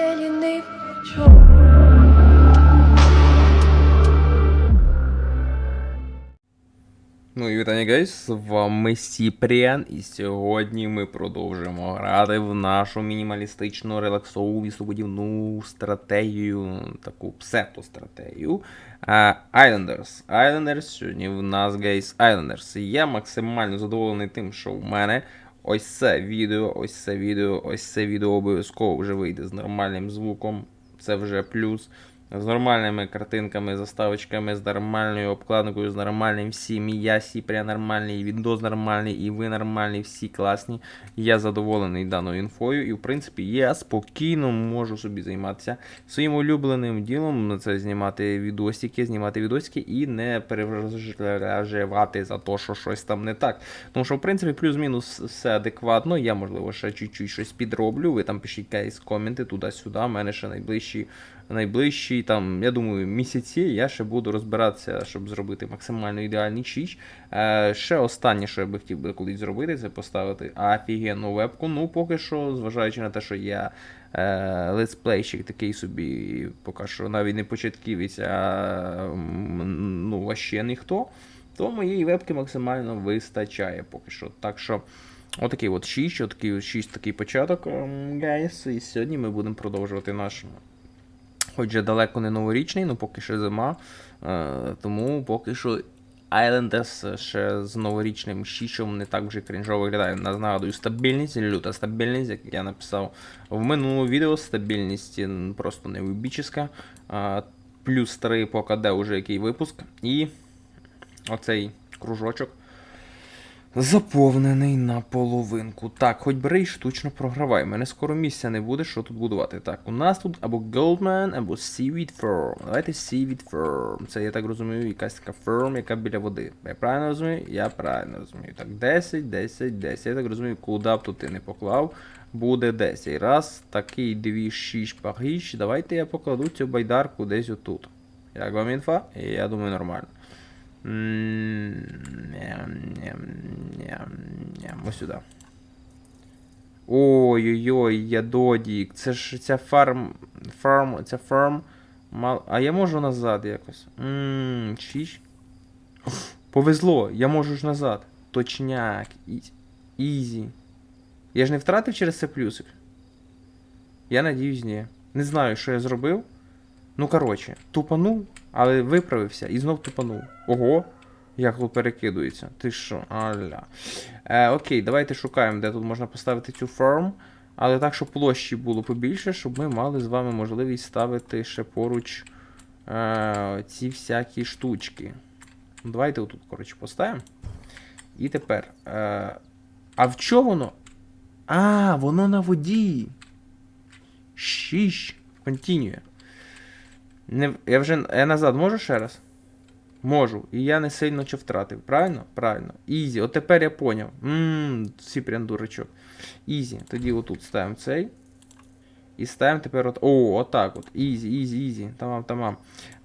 розстеленный вечер. Ну і вітання, гайс, з вами Сіпріан, і сьогодні ми продовжуємо грати в нашу мінімалістичну релаксову містобудівну стратегію, таку псевдостратегію. А, Islanders. Islanders, сьогодні в нас гайс Islanders. Я максимально задоволений тим, що в мене ось це відео, ось це відео, ось це відео обов'язково вже вийде з нормальним звуком. Це вже плюс з нормальними картинками, заставочками, з нормальною обкладинкою, з нормальним всім. І я Сіпря нормальний, і Windows нормальний, і ви нормальні, всі класні. Я задоволений даною інфою. І в принципі я спокійно можу собі займатися своїм улюбленим ділом. Це знімати відосики, знімати відосики і не переживати за те, що щось там не так. Тому що, в принципі, плюс-мінус все адекватно. Я, можливо, ще чуть-чуть щось підроблю. Ви там пишіть якісь коменти туди-сюди. У мене ще найближчі найближчі там, я думаю, місяці я ще буду розбиратися, щоб зробити максимально ідеальний чіч. Е, ще останнє, що я би хотів би колись зробити, це поставити офігенну вебку. Ну, поки що, зважаючи на те, що я е, летсплейщик такий собі, поки що навіть не початківець, а ну, ваще ніхто, то моєї вебки максимально вистачає поки що. Так що. Отакий от 6, отакий 6 такий початок, гайс. І сьогодні ми будемо продовжувати наш Хоч вже далеко не новорічний, ну поки що зима. Е, тому поки що Islanders ще з новорічним щічом не так вже крінжово виглядає. На- Нагадую, стабільність, люта стабільність, як я написав в минулому відео, стабільність просто невибічна. Е, плюс 3 по КД уже який випуск. І оцей кружочок. Заповнений на половинку. Так, хоч бери і штучно програвай. Мене скоро місця не буде, що тут будувати. Так, у нас тут або Goldman, або Seaweed Firm. Давайте Seaweed Firm. Це, я так розумію, якась така ферм, яка біля води. Я правильно розумію? Я правильно розумію. Так, 10, 10, 10. Я так розумію, куди б тут ти не поклав, буде 10. Раз, такий, дві, шість, пагіч. Давайте я покладу цю байдарку десь отут. Як вам інфа? Я думаю, нормально. Ось сюди. Ой-ой-ой, я додік. Це ж ця фарм. Фарм. Ця фарм. Мал... А я можу назад якось. Ммм, чіч. Повезло, я можу ж назад. Точняк. Ізі. Я ж не втратив через це плюсик. Я надіюсь, ні. Не знаю, що я зробив. Ну, коротше, тупанув, але виправився і знов тупанув. Ого, як тут перекидується. Ти що? Аля. Е, окей, давайте шукаємо, де тут можна поставити цю ферм. Але так, щоб площі було побільше, щоб ми мали з вами можливість ставити ще поруч е, ці всякі штучки. Давайте отут, коротше, поставимо. І тепер. Е, а в чому воно? А, воно на воді. Шіш. Континює. Не, я вже я назад можу ще раз? Можу. І я не сильно що втратив. Правильно? Правильно. Ізі. От тепер я поняв. Ммм, Сіпрян дурачок. Ізі. Тоді отут ставимо цей. І ставимо тепер от. О, отак от. Ізі, ізі, ізі. Тамам, тамам.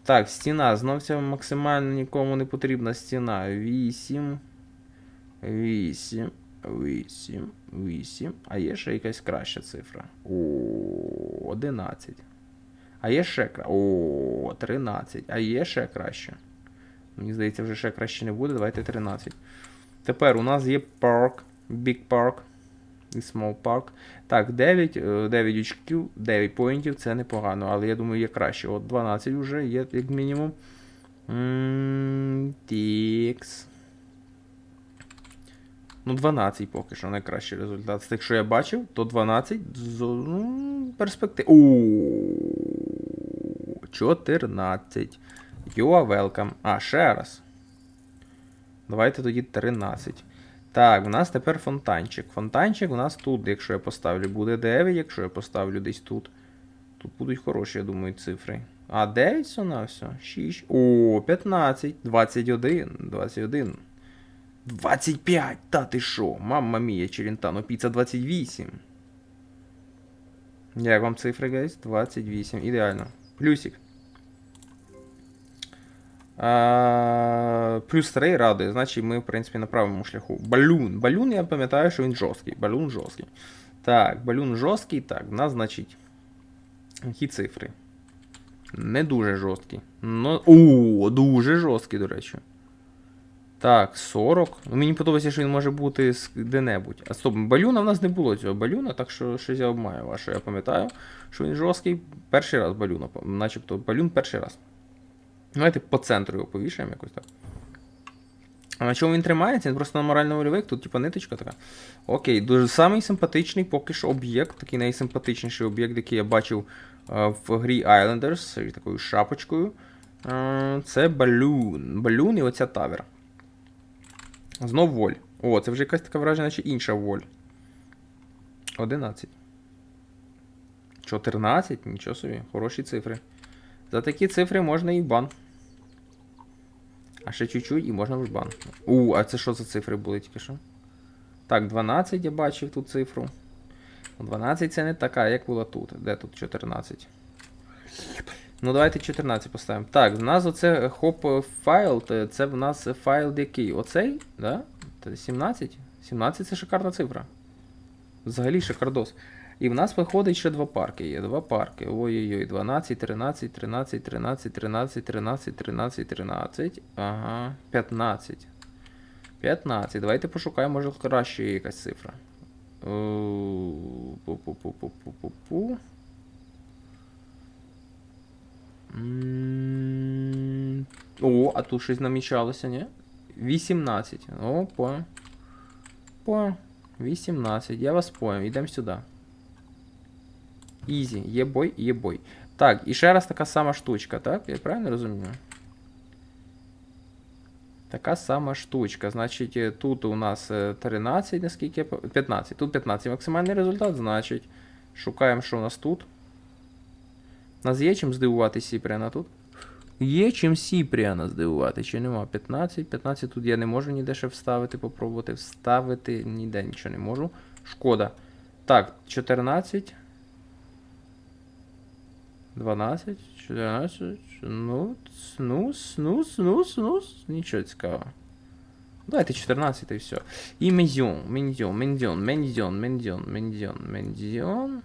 Так, стіна. Знов ця максимально нікому не потрібна стіна. 8. 8. 8. 8. А є ще якась краща цифра. О, 11. А є ще краще. О, 13. А є ще краще. Мені здається, вже ще краще не буде. Давайте 13. Тепер у нас є парк, Big Park і Small Park. Так, 9, е, 9 очків, 9 поінтів це непогано, але я думаю, є краще. От 12 вже є, як мінімум. Тікс. Ну, 12 поки що найкращий результат. З тих, що я бачив, то 12 з ну, перспектив. О, 14. You are welcome. А, ще раз. Давайте тоді 13. Так, у нас тепер фонтанчик. Фонтанчик у нас тут, якщо я поставлю, буде 9, якщо я поставлю десь тут. Тут будуть хороші, я думаю, цифри. А, 9 все на все. 6. О, 15. 21. 21. 25! Та ти що? Мамма мія, Челентано, піца 28. Як вам цифри, гайс? 28. Ідеально. Плюсик. А, плюс 3 радує, значить ми, в принципі, на правому шляху. Балюн. Балюн, я пам'ятаю, що він жорсткий. Балюн жорсткий. Так, балюн жорсткий. Так, в нас, значить. Які цифри? Не дуже жорсткі. Ну, о, дуже жорсткі, до речі. Так, 40. Ну, мені подобається, що він може бути де-небудь. А стоп, балюна в нас не було цього балюна, так що щось я обмаю що я пам'ятаю, що він жорсткий. Перший раз балюна, начебто балюн перший раз. Давайте по центру його повішаємо якось так. А на чому він тримається? Він просто на морально вольовик, тут типа ниточка така. Окей, дуже самий симпатичний поки що об'єкт, такий найсимпатичніший об'єкт, який я бачив е, в грі Islanders з такою шапочкою. Е, Це балюн. Балюн і оця тавер. Знов воль. О, це вже якась така вражена, чи інша воль. 11. 14? Нічого собі, хороші цифри. За такі цифри можна і бан. А ще чуть-чуть і можна в бан. У, а це що за цифри були тільки що? Так, 12 я бачив ту цифру. 12 це не така, як була тут. Де тут 14? Ну, давайте 14 поставимо. Так, в нас оце хоп файл, це в нас файл який? Оцей? Да? 17? 17 це шикарна цифра. Взагалі шикардос. І в нас виходить ще два парки. Є два парки. Ой-ой-ой, 12, 13, 13, 13, 13, 13, 13, 13. Ага, 15. 15. Давайте пошукаємо, може краще є якась цифра. Е, Пу-пу-пу-пу-пу-пу. О, а тут щось намічалося, ні? 18. О, по. По. 18. Я вас понял. Йдемо сюди. Ізі. Є бой, є бой. Так, і ще раз така сама штучка, так? Я правильно розумію? Така сама штучка. Значить, е, тут у нас е, 13, наскільки я 15. Тут 15 максимальний результат, значить. Шукаємо, що у нас тут. У нас є чим здивувати Сіпріана тут? Є чим Сіпріана здивувати, чи нема? 15, 15 тут я не можу ніде ще вставити, попробувати вставити, ніде нічого не можу. Шкода. Так, 14. 12, 14, ну, ну, ну, ну, ну, нічого цікавого. Давайте 14 і все. І Мендіон, Мендіон, Мендіон, Мендіон, Мендіон, Мендіон, Мендіон.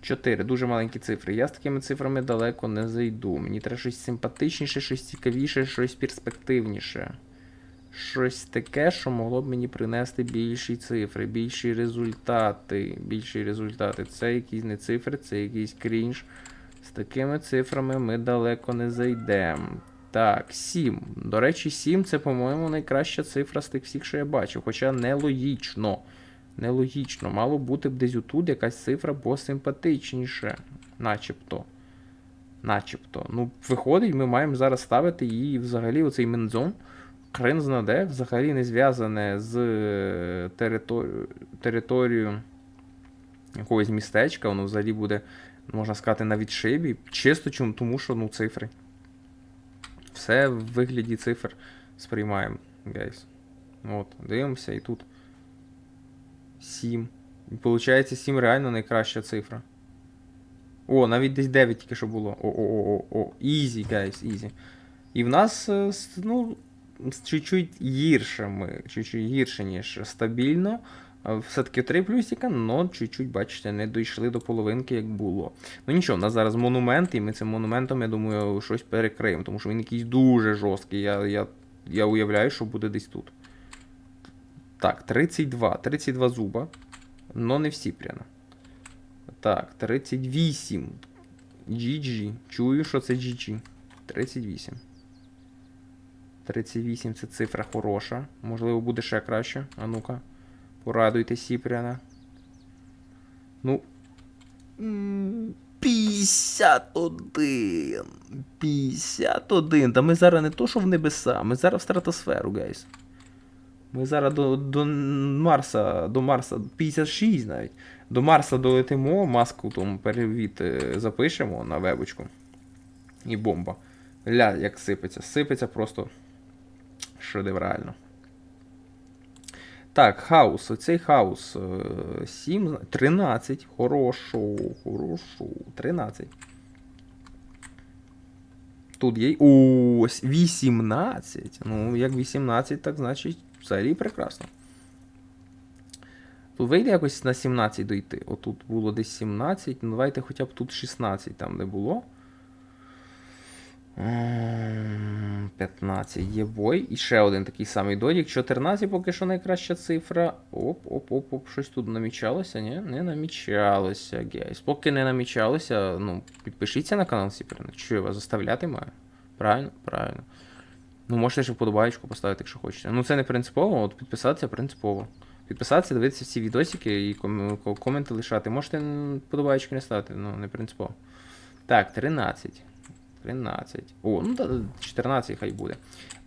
4. Дуже маленькі цифри. Я з такими цифрами далеко не зайду. Мені треба щось симпатичніше, щось цікавіше, щось перспективніше. Щось таке, що могло б мені принести більші цифри, більші результати. Більші результати. Це якісь не цифри, це якийсь крінж. З такими цифрами ми далеко не зайдемо. Так, 7. До речі, 7 це, по-моєму, найкраща цифра з тих всіх, що я бачив. Хоча нелогічно. Нелогічно. Мало бути б десь отут якась цифра посимпатичніше. Начебто. Начебто. Ну, виходить, ми маємо зараз ставити її взагалі оцей мензон. Хрен знаде, взагалі не зв'язане з е, територією, територією якогось містечка, воно взагалі буде, можна сказати, на відшибі. Чисто чому, тому що ну, цифри. Все в вигляді цифр сприймаємо, гайс. От, дивимося і тут. 7. І Получається 7 реально найкраща цифра. О, навіть десь 9 тільки що було. О-о-о-о. Ізі, гайс, ізі. І в нас, е, ну, чуть-чуть гірше ми, чуть-чуть гірше, ніж стабільно. Все-таки 3 плюсика, але чуть-чуть, бачите, не дійшли до половинки, як було. Ну нічого, у нас зараз монумент, і ми цим монументом, я думаю, щось перекриємо, тому що він якийсь дуже жорсткий. Я, я, я уявляю, що буде десь тут. Так, 32. 32 зуба. Но не всі прямо. Так, 38. GG. Чую, що це GG. 38. 38 це цифра хороша. Можливо, буде ще краще. А ну-ка. Порадуйте Сіпряна. Ну. м, 51. 51. Та ми зараз не то, що в небеса, ми зараз в стратосферу, гайс. Ми зараз до, до Марса, до Марса 56 навіть. До Марса долетимо, маску тому перевід е, запишемо на вебочку. І бомба. Ля, як сипеться. Сипеться просто шедеврально. Так, хаус. Оцей хаус. е, 7, 13. Хорошо, хорошо. 13. Тут є. О, 18. Ну, як 18, так значить взагалі прекрасно. Тут вийде якось на 17 дойти. Отут було десь 17, ну давайте хоча б тут 16 там не було. М, 15 є бой. І ще один такий самий додік. 14 поки що найкраща цифра. Оп, оп, оп, оп. Щось тут намічалося, ні? Не намічалося, гейс. Поки не намічалося, ну, підпишіться на канал Сіперник. Що я вас заставляти маю? Правильно? Правильно. Ну, можете ще вподобаєчку поставити, якщо хочете. Ну, це не принципово, от підписатися принципово. Підписатися, дивитися всі відосики і ком- коменти лишати. Можете м, вподобаєчки не ставити, ну, не принципово. Так, 13. 13. О, ну 14 хай буде.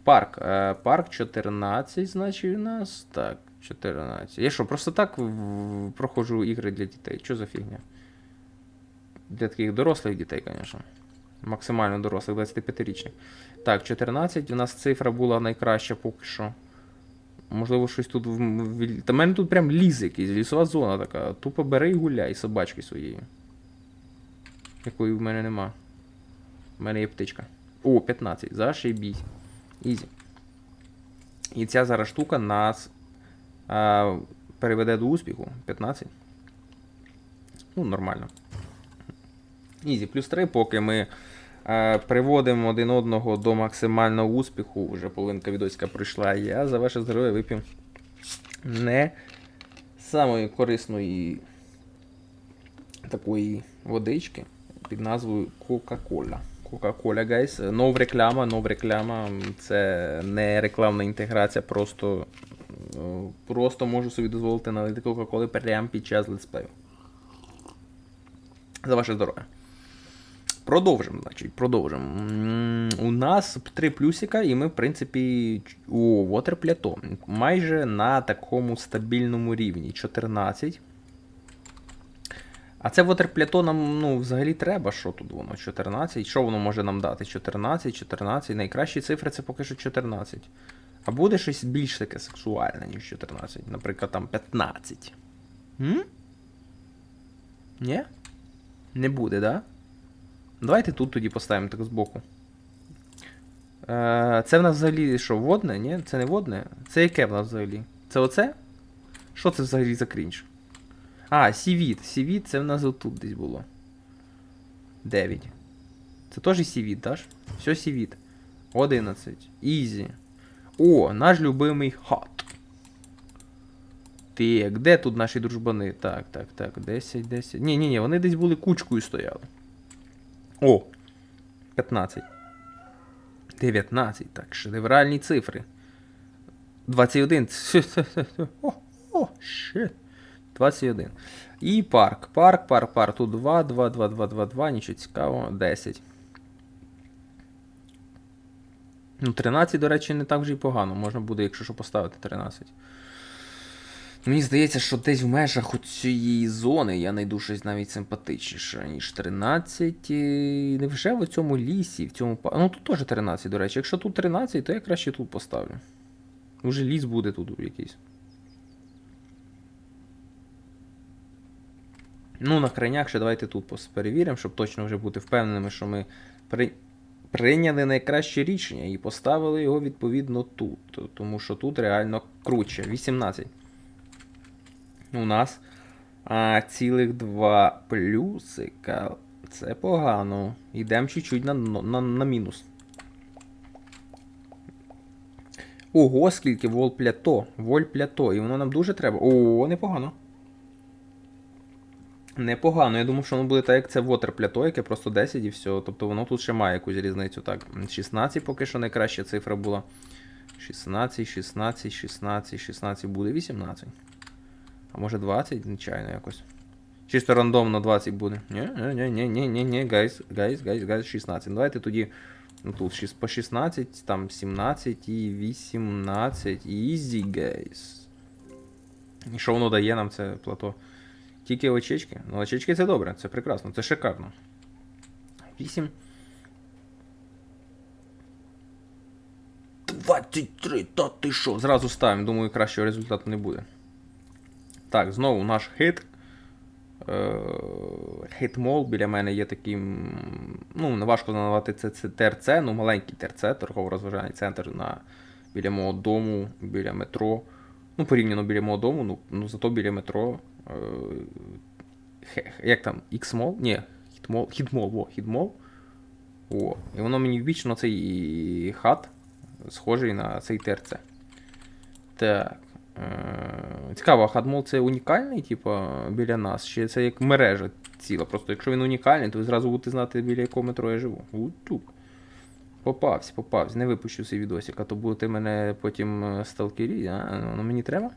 Парк. Е, парк 14, значить, у нас. Так, 14. Я що, просто так проходжу ігри для дітей. Що за фігня? Для таких дорослих дітей, звісно. Максимально дорослих, 25-річних. Так, 14. У нас цифра була найкраща поки що. Можливо, щось тут. в- Та в мене тут прям ліс якийсь, лісова зона така. Тупо бери і гуляй собачки своєю. Якої в мене нема. У мене є птичка. О, 15. Зашибіть. Ізі. І ця зараз штука нас а, переведе до успіху. 15. Ну, нормально. Ізі. Плюс 3, поки ми е, приводимо один одного до максимального успіху. Вже половинка відосика пройшла. Я за ваше здоров'я вип'ю не самої корисної такої водички під назвою Coca-Cola. Coca-Cola, гайс. Нов реклама, нов реклама. Це не рекламна інтеграція, просто, е, просто можу собі дозволити налити Coca-Cola прямо під час летсплею. За ваше здоров'я. Продовжимо, значить, продовжимо. У нас три плюсика, і ми, в принципі, о, Water Plateau. Майже на такому стабільному рівні. 14. А це Water нам ну, взагалі треба. Що тут воно? 14. Що воно може нам дати? 14, 14. Найкращі цифри це поки що 14. А буде щось більш таке сексуальне, ніж 14. Наприклад, там 15. М? Ні? Не буде, да? Давайте тут тоді поставимо так збоку. Е, це в нас взагалі що, водне? Ні? Це не водне? Це яке в нас взагалі? Це оце? Що це взагалі за крінж? А, сівіт. Сівіт це в нас отут десь було. 9. Це теж сівіт, даш? Все сівіт. 11. Ізі. О, наш любимий хат. Так, де тут наші дружбани? Так, так, так, 10, 10. Ні, ні, ні, вони десь були кучкою стояли. О! 15. 19. Так, шедевральні цифри. 21. О, о, щит. 21. І парк. Парк, парк, парк. Тут 2, 2, 2, 2, 2, 2. Нічого цікавого. 10. Ну, 13, до речі, не так вже й погано. Можна буде, якщо що, поставити 13. Мені здається, що десь в межах цієї зони я знайду щось навіть симпатичніше, ніж 13. Невже в цьому лісі, в цьому Ну тут теж 13, до речі. Якщо тут 13, то я краще тут поставлю. Уже ліс буде тут якийсь. Ну, на крайняк ще давайте тут перевіримо, щоб точно вже бути впевненими, що ми при... прийняли найкраще рішення і поставили його відповідно тут. Тому що тут реально круче. 18 у нас а, цілих два плюсика. Це погано. Йдемо чуть-чуть на, на, на мінус. Ого, скільки вольплято. Вольплято. І воно нам дуже треба. О, непогано. Непогано. Я думав, що воно буде так, як це вотерплято, яке просто 10 і все. Тобто воно тут ще має якусь різницю. Так, 16 поки що найкраща цифра була. 16, 16, 16, 16 буде 18. А може 20, звичайно, якось. Чисто рандомно 20 буде. Ні, ні, ні, ні, ні, ні, гайс, гайс, гайс, гайс, 16. Ну, Давайте тоді. Ну тут по 16, там 17 і 18. Easy, гайс. І що воно дає нам це плато? Тільки очечки. Ну, очечки це добре, це прекрасно, це шикарно. 8. 23, та ти що? Зразу ставимо, думаю, кращого результату не буде. Так, знову наш хит. Е, Хитмол біля мене є таким. Ну, не важко назвати це, це ТРЦ, ну маленький ТРЦ, торгово-розважальний центр на, біля мого дому, біля метро. Ну, порівняно біля мого дому, ну, ну зато біля метро. Е, хе- хе- як там? X-Mall? Ні, Хітмол, во, Хітмол. О, і воно мені вічно цей хат схожий на цей ТРЦ. Так. Е, цікаво, хатмол це унікальний, типу, біля нас? Чи це як мережа ціла? Просто якщо він унікальний, то ви зразу будете знати, біля якого метро я живу. Утюк. Попався, попався. Не випущу цей відосик, а то будете мене потім е, сталкері, а воно мені треба.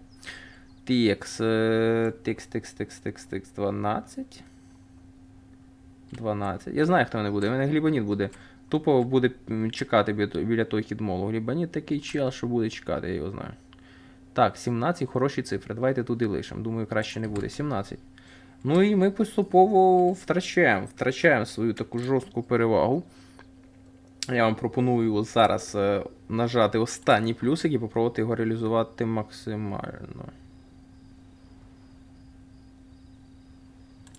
Е, текст, текст, текст, текст, текст 12. 12. Я знаю, хто мене буде. У Мене Глібаніт буде. Тупо буде чекати біля, біля того хідмолу. Глібаніт такий чел, що буде чекати, я його знаю. Так, 17 хороші цифри. Давайте туди лишимо. Думаю, краще не буде. 17. Ну і ми поступово втрачаємо, втрачаємо свою таку жорстку перевагу. Я вам пропоную зараз е, нажати останній плюсик і попробувати його реалізувати максимально.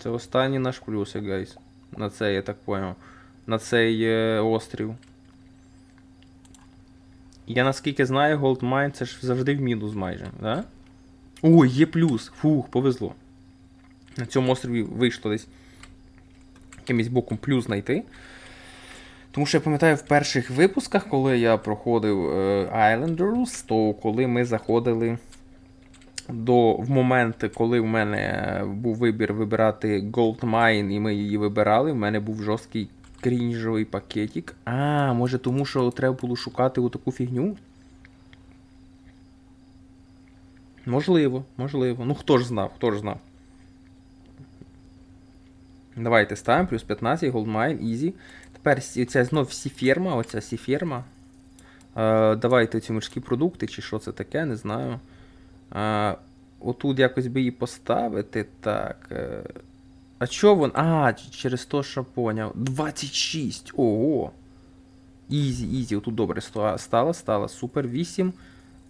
Це останній наш плюсик, гайс. На цей, я так поняв. На цей е, острів. Я наскільки знаю, Goldmine це ж завжди в мінус майже, да? Ой, є плюс. Фух, повезло. На цьому острові вийшло десь якимось боком плюс знайти. Тому що я пам'ятаю в перших випусках, коли я проходив е, Islanders, то коли ми заходили до в момент, коли в мене був вибір вибирати Gold Mine, і ми її вибирали, в мене був жорсткий крінжовий пакетик. А, може тому, що треба було шукати отаку фігню? Можливо, можливо. Ну хто ж знав, хто ж знав. Давайте ставимо плюс 15, Goldmine, Easy. Тепер ця знов сіферма, оця сіферма. Е, давайте ці морські продукти, чи що це таке, не знаю. Е, отут якось би її поставити. Так. Е, а чо вон? А, через то, що поняв. 26. Ого. Ізі, ізі. Отут добре стало, стало. Супер. 8.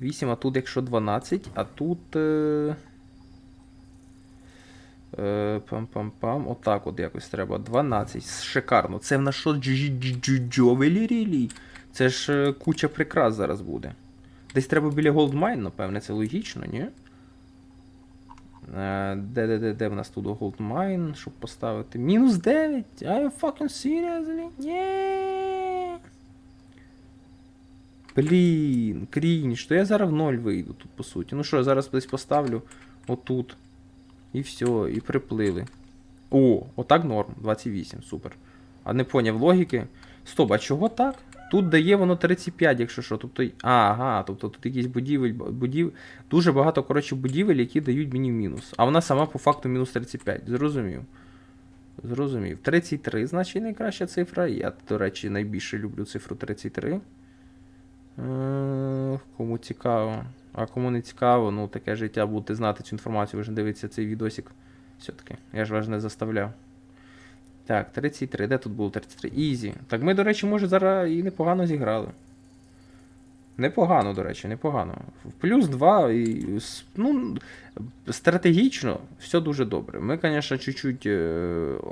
8, а тут якщо 12, а тут. Е... Е, Пам-пам-пам. Отак от якось треба. 12. Шикарно. Це в нас що джовелі рілі? Це ж е, куча прикрас зараз буде. Десь треба біля Goldmine, напевне, це логічно, ні? Е, Де, де, де, де в нас тут Goldmine, щоб поставити? Мінус 9? Are you fucking seriously? Ні. Блін, крінж, то я зараз в ноль вийду тут, по суті. Ну що, я зараз десь поставлю отут. І все, і приплили. О, отак норм, 28, супер. А не поняв логіки. Стоп, а чого так? Тут дає воно 35, якщо що. Тобто, ага, тобто тут якісь будівель, будів... дуже багато, коротше, будівель, які дають мені мінус. А вона сама по факту мінус 35. Зрозумів. Зрозумів. 33, значить найкраща цифра. Я, до речі, найбільше люблю цифру 33. Е, Кому цікаво. А кому не цікаво, ну таке життя, будете знати цю інформацію, ви ж не дивитеся цей відосик. Все-таки. Я ж вас не заставляв. Так, 33. Де тут було 33? Ізі. Так ми, до речі, може, зараз і непогано зіграли. Непогано, до речі, непогано. Плюс 2 і. Ну, стратегічно все дуже добре. Ми, звісно, чуть-чуть. е,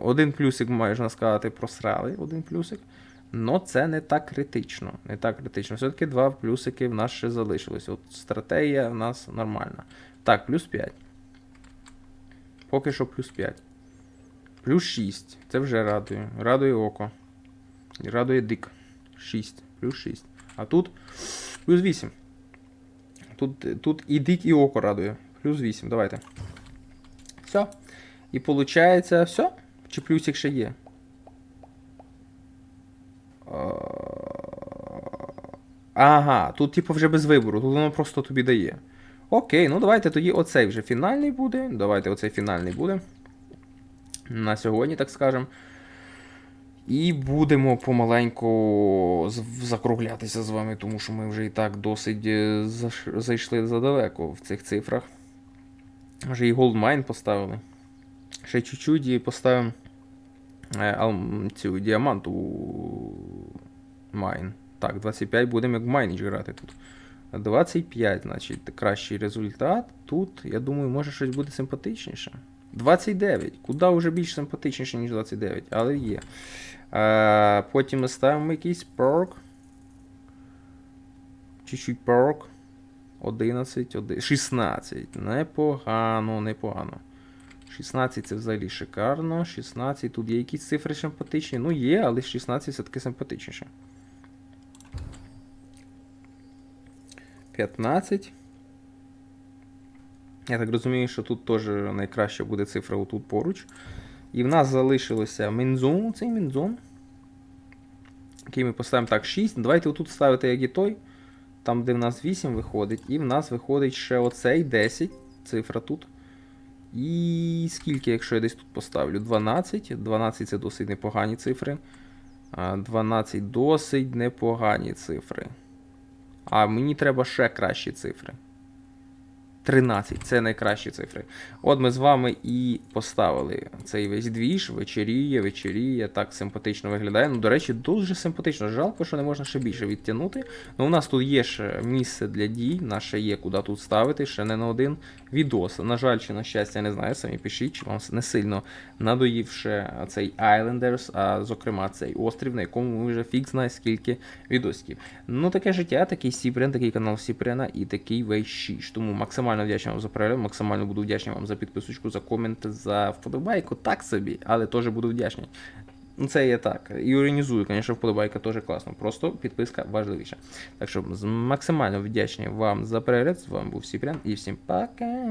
Один плюсик, можна сказати, просрали. Один плюсик. Но це не так критично. Не так критично. Все-таки два плюсики в нас ще залишились. От стратегія в нас нормальна. Так, плюс 5. Поки що плюс 5. Плюс 6. Це вже радує. Радує око. Радує дик. 6. Плюс 6. А тут плюс 8. Тут, тут і дик, і око радує. Плюс 8. Давайте. Все. І виходить, все? Чи плюсик ще є? Ага, тут типу вже без вибору, тут воно просто тобі дає. Окей, ну давайте тоді оцей вже фінальний буде. Давайте оцей фінальний буде. На сьогодні, так скажемо. І будемо помаленьку закруглятися з вами, тому що ми вже і так досить е, зайшли задалеко в цих цифрах. Вже і Goldmine поставили. Ще чуть-чуть і поставимо е, цю діаманту майн. Так, 25 будемо як в майніч грати тут. 25, значить, кращий результат. Тут, я думаю, може щось буде симпатичніше. 29. Куди вже більш симпатичніше, ніж 29, але є. Е, потім ми ставимо якийсь перк. Чуть-чуть перк. 11, 1, 16. Непогано, непогано. 16 це взагалі шикарно. 16. Тут є якісь цифри симпатичні. Ну є, але 16 все-таки симпатичніше. 15. Я так розумію, що тут теж найкраща буде цифра отут поруч. І в нас залишилося Мінзон, цей Мінзон. Який ми поставимо так 6. Давайте отут ставити як і той. Там, де в нас 8 виходить. І в нас виходить ще оцей 10. Цифра тут. І скільки, якщо я десь тут поставлю? 12. 12 це досить непогані цифри. 12 досить непогані цифри. А мені треба ще кращі цифри. 13 це найкращі цифри. От ми з вами і поставили цей весь двіж, вечеріє, вечеріє, так симпатично виглядає. Ну, до речі, дуже симпатично. Жалко, що не можна ще більше відтягнути. Ну, у нас тут є ще місце для дій, наше є куди тут ставити, ще не на один відос. На жаль, чи на щастя, не знаю, самі пишіть, чи вам не сильно надоїв ще цей Islanders, а зокрема цей острів, на якому ми вже фік знає скільки відосиків. Ну, таке життя, такий Сіпрен, такий канал Сіпрена і такий весь шіш. Тому максимально вдячний вам за перегляд, максимально буду вдячний вам за підписочку, за комент, за вподобайку. Так собі, але теж буду вдячний. Ну, це я так. І організую, звісно, вподобайка теж класно. Просто підписка важливіша. Так що максимально вдячний вам за перегляд. З вами був Сіпрян і всім пока.